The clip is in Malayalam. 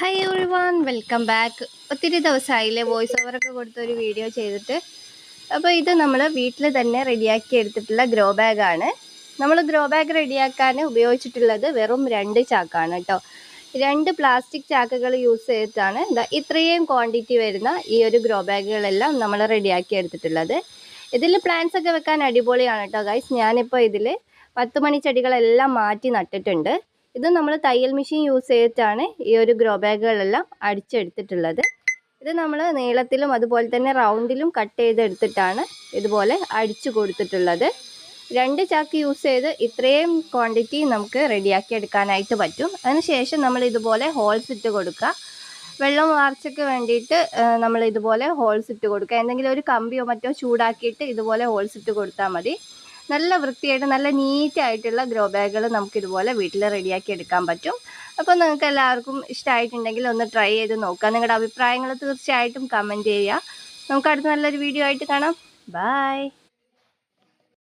Hi everyone welcome back ഒത്തിരി ദിവസമായില്ലേ വോയിസ് ഓവറൊക്കെ കൊടുത്തൊരു വീഡിയോ ചെയ്തിട്ട്. അപ്പോൾ ഇത് നമ്മൾ വീട്ടിൽ തന്നെ റെഡിയാക്കി എടുത്തിട്ടുള്ള ഗ്രോ ബാഗാണ് നമ്മൾ ഗ്രോ ബാഗ് റെഡിയാക്കാൻ ഉപയോഗിച്ചിട്ടുള്ളത് വെറും രണ്ട് ചാക്കാണ് കേട്ടോ രണ്ട് പ്ലാസ്റ്റിക് ചാക്കുകൾ യൂസ് ചെയ്തിട്ടാണ് ഇത്രയും ക്വാണ്ടിറ്റി വരുന്ന ഈ ഒരു ഗ്രോ ബാഗുകളെല്ലാം നമ്മൾ റെഡിയാക്കി എടുത്തിട്ടുള്ളത്. ഇതിൽ പ്ലാന്റ്സ് ഒക്കെ വെക്കാൻ അടിപൊളിയാണ് കേട്ടോ ഗൈസ് ഞാനിപ്പോൾ ഇതിൽ പത്ത് മണി ചെടികളെല്ലാം മാറ്റി നട്ടിട്ടുണ്ട്. ഇത് നമ്മൾ തയ്യൽ മെഷീൻ യൂസ് ചെയ്തിട്ടാണ് ഈ ഒരു ഗ്രോ ബാഗുകളെല്ലാം അടിച്ചെടുത്തിട്ടുള്ളത്. ഇത് നമ്മൾ നീളത്തിലും അതുപോലെ തന്നെ റൗണ്ടിലും കട്ട് ചെയ്തെടുത്തിട്ടാണ് ഇതുപോലെ അടിച്ചു കൊടുത്തിട്ടുള്ളത്. രണ്ട് ചാക്ക് യൂസ് ചെയ്ത് ഇത്രയും ക്വാണ്ടിറ്റി നമുക്ക് റെഡിയാക്കി എടുക്കാനായിട്ട് പറ്റും. അതിനുശേഷം നമ്മൾ ഇതുപോലെ ഹോൾസ് ഇട്ട് കൊടുക്കുക. വെള്ളം വാർച്ചയ്ക്ക് വേണ്ടിയിട്ട് നമ്മൾ ഇതുപോലെ ഹോൾസ് ഇട്ട് കൊടുക്കുക. എന്തെങ്കിലും ഒരു കമ്പിയോ മറ്റോ ചൂടാക്കിയിട്ട് ഇതുപോലെ ഹോൾസ് ഇട്ട് കൊടുത്താൽ മതി. നല്ല വൃത്തിയായിട്ട് നല്ല നീറ്റായിട്ടുള്ള ഗ്രോ ബാഗുകൾ നമുക്ക് ഇതുപോലെ വീട്ടിൽ റെഡിയാക്കി എടുക്കാൻ പറ്റും. അപ്പോൾ നിങ്ങൾക്ക് എല്ലാവർക്കും ഇഷ്ടമായിട്ടുണ്ടെങ്കിൽ ഒന്ന് ട്രൈ ചെയ്ത് നോക്കുക നിങ്ങളുടെ അഭിപ്രായങ്ങൾ തീർച്ചയായിട്ടും കമന്റ് ചെയ്യുക. നമുക്ക് അടുത്ത നല്ലൊരു വീഡിയോ ആയിട്ട് കാണാം. ബായ്